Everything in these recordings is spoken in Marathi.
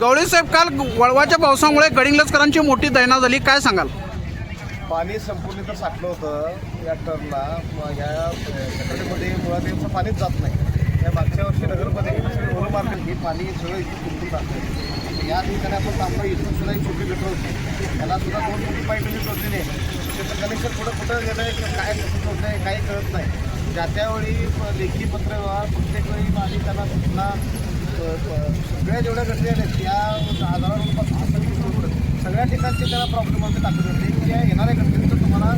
गवळी साहेब काल वळवाच्या पावसामुळे गडिंगलजकरांची मोठी दैना झाली. काय सांगाल? पाणी संपूर्ण इथं साठलं होतं. या टर्नला. म- या गटरीमध्ये मुळात त्यांचं पाणीच जात नाही. या मागच्या वर्षी नगरमध्ये सगळे ओलं मार्केट पाणी सगळं इथून जातं या ठिकाणी आपण तांबा इथून सुद्धा एक छोटी गटर होती. त्याला सुद्धा दोन कोटी पाईप लिहित होते. नाही त्याचं कनेक्शन कुठं कुठं गेलं आहे. काय कसं होतं आहे काही कळत नाही. ज्या त्यावेळी लेखी पत्र व्यवहार प्रत्येक वेळी पाणी त्यांना सगळ्या जेवढ्या गटरी आहेत त्या आजारापासून सगळी सोडून सगळ्या ठिकाणचे त्याला प्रॉब्लेममध्ये टाकत होते. त्या या येणाऱ्या घटनेचं तुम्हाला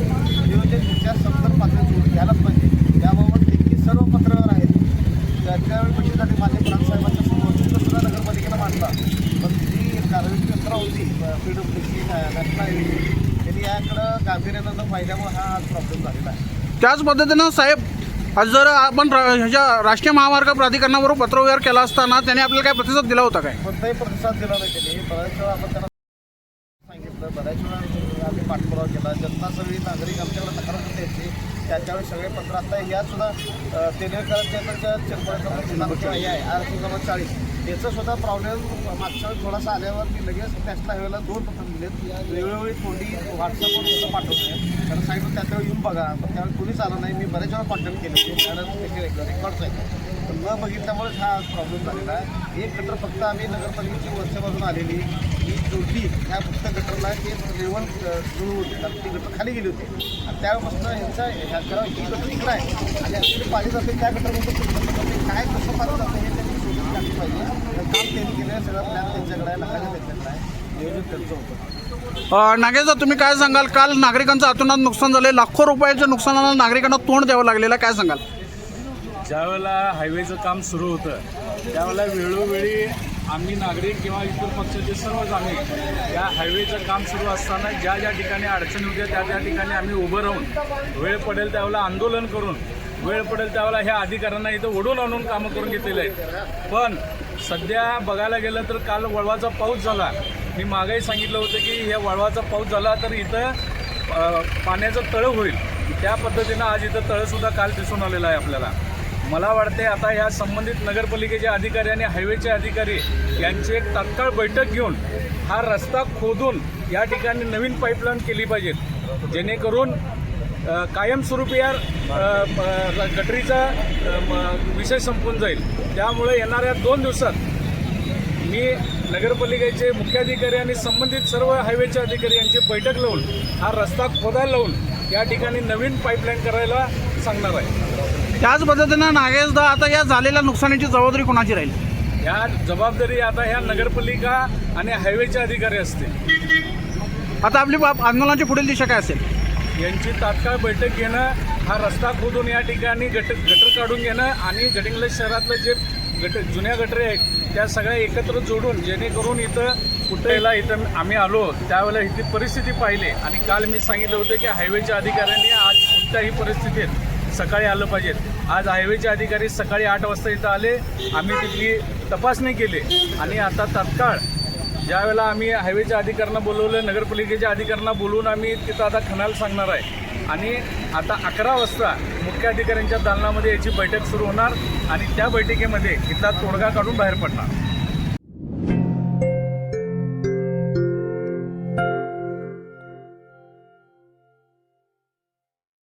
नियोजन विचार सत्तर पात्र घ्यायलाच पाहिजे. त्याबाबत देखील सर्व पत्रकार आहेत. त्याच्यावेळी बैठक झाली माझे प्रांतसाहेबांच्या समोर सुद्धा नगरपालिकेला मांडला. पण जी कारवाईची यंत्रा होती. P W C national highway त्यांनी याकडं गांभीर्यानं न पाहिल्यामुळे हा आज प्रॉब्लेम झालेला आहे. त्याच पद्धतीनं साहेब आज जर आपण रा- ह्याच्या राष्ट्रीय महामार्ग प्राधिकरणाबरोबर पत्रव्यवहार केला असताना त्याने आपल्याला काय प्रतिसाद दिला होता काय? कोणताही प्रतिसाद दिला नाही त्यांनी. बऱ्याच वेळा आपण त्यांना सांगितलं बऱ्याच वेळा आम्ही पाठपुरावा केला. जनता सगळी नागरिक आमच्याकडे तक्रार होते याची त्याच्यावेळी सगळे पत्र. आता या सुद्धा तेनेकरांच्या चिरपळाचा हे आहे? आर क्रमांक चाळीस. त्याचा सुद्धा प्रॉब्लेम मागच्या वेळेस थोडासा आल्यावर मी लगेच त्याच्या वेळेला दोन पत्र दिलेत वेळोवेळी तोंडी व्हॉट्सअपवर सुद्धा पाठवते कारण सांगितलं त्याच्यावर येऊन बघा. पण त्यावेळी कोणीच आलं नाही. मी बऱ्याच वेळा कॉन्टॅक्ट केले मॅडम त्याचे रेकॉर्ड्स आहेत. पण न बघितल्यामुळेच हा प्रॉब्लेम झालेला आहे. एक गटर फक्त आम्ही नगरपालिकेची वरच्या आलेली. ही जोडली ह्या फक्त गटरला ते रेवण सुरू होते. कारण ती गटर खाली गेली होती. आणि त्यावेळेपासून ह्यांचा ह्या गटर ही गटर इकडं आहे. आणि ॲक्च्युली पाणी जाते त्या गटरमधून काय कसं पाणी जातं हे त्यांनी शोधून काढलं पाहिजे हे काम त्यांनी केलं आहे सगळं प्लॅन त्यांच्याकडे आहे लक्षात त्यांच्याकडे आहे. नियोजन त्यांचं होतं. अं, नागेशदा तुम्ही काय सांगाल? काल नागरिकांचं अतोनात नुकसान झाले लाखो रुपयाच्या नुकसानाला नागरिकांना तोंड द्यावं लागलेलं आहे. काय सांगाल? ज्यावेळेला हायवेचं काम सुरू होतं त्यावेळेला वेळोवेळी आम्ही नागरिक किंवा इतर पक्षाचे सर्वच आम्ही या हायवेचं काम सुरू असताना ज्या ज्या ठिकाणी अडचणी होत्या त्या त्या ठिकाणी आम्ही उभं राहून वेळ पडेल त्यावेळेला आंदोलन करून वेळ पडेल त्यावेळेला ह्या अधिकाऱ्यांना इथं ओढून आणून कामं करून घेतलेले आहेत. पण सध्या बघायला गेलं तर काल वळवाचा पाऊस झाला. मी मागेही सांगितलं होतं की हे वळवाचा पाऊस झाला तर इथं पाण्याचं तळं होईल. त्या पद्धतीनं आज इथं तळंसुद्धा काल दिसून आलेलं आहे आपल्याला. मला वाटते आता या संबंधित नगरपालिकेचे अधिकारी आणि हायवेचे अधिकारी यांची एक तात्काळ बैठक घेऊन हा रस्ता खोदून या ठिकाणी नवीन पाईपलाईन केली पाहिजे जेणेकरून कायमस्वरूपी या गटरीचा विषय संपून जाईल. त्यामुळे येणाऱ्या दोन दिवसात मी नगरपालिकेचे मुख्याधिकारी आणि संबंधित सर्व हायवेचे अधिकारी यांची बैठक लावून हा रस्ता खोदायला लावून या ठिकाणी नवीन पाईपलाईन करायला सांगणार आहे. त्याच पद्धतीनं नागेशदा आता या झालेल्या नुकसानीची जबाबदारी कोणाची राहील? ह्या जबाबदारी आता ह्या नगरपालिका आणि हायवेचे अधिकारी असतील. आता आपली आंदोलनाची पुढील दिशा काय असेल? यांची तात्काळ बैठक घेणं हा रस्ता खोदून या ठिकाणी गट गटर काढून घेणं आणि गडिंग्लज शहरातलं जे गट जुन्या गटरे आहेत त्या सगळ्या एकत्र जोडून जेणेकरून इथं कुठेला इथं आम्ही आलो त्यावेळेला इथली परिस्थिती पाहिली. आणि काल मी सांगितलं होतं की हायवेच्या अधिकाऱ्यांनी आज कोणत्याही परिस्थितीत सकाळी आलं पाहिजेत आज हायवेचे अधिकारी सकाळी आठ वाजता इथं आले. आम्ही तिथली तपासणी केली. आणि आता तात्काळ ज्यावेळेला आम्ही हायवेच्या अधिकाऱ्यांना बोलवलं नगरपालिकेच्या अधिकाऱ्यांना बोलवून आम्ही तिथं आता खणायला सांगणार आहे. आणि आता अकरा वाजता मुख्य अधिकाऱ्यांच्या दालनामध्ये याची बैठक सुरू होणार आणि त्या बैठकीमध्ये इथला तोडगा काढून बाहेर पडणार.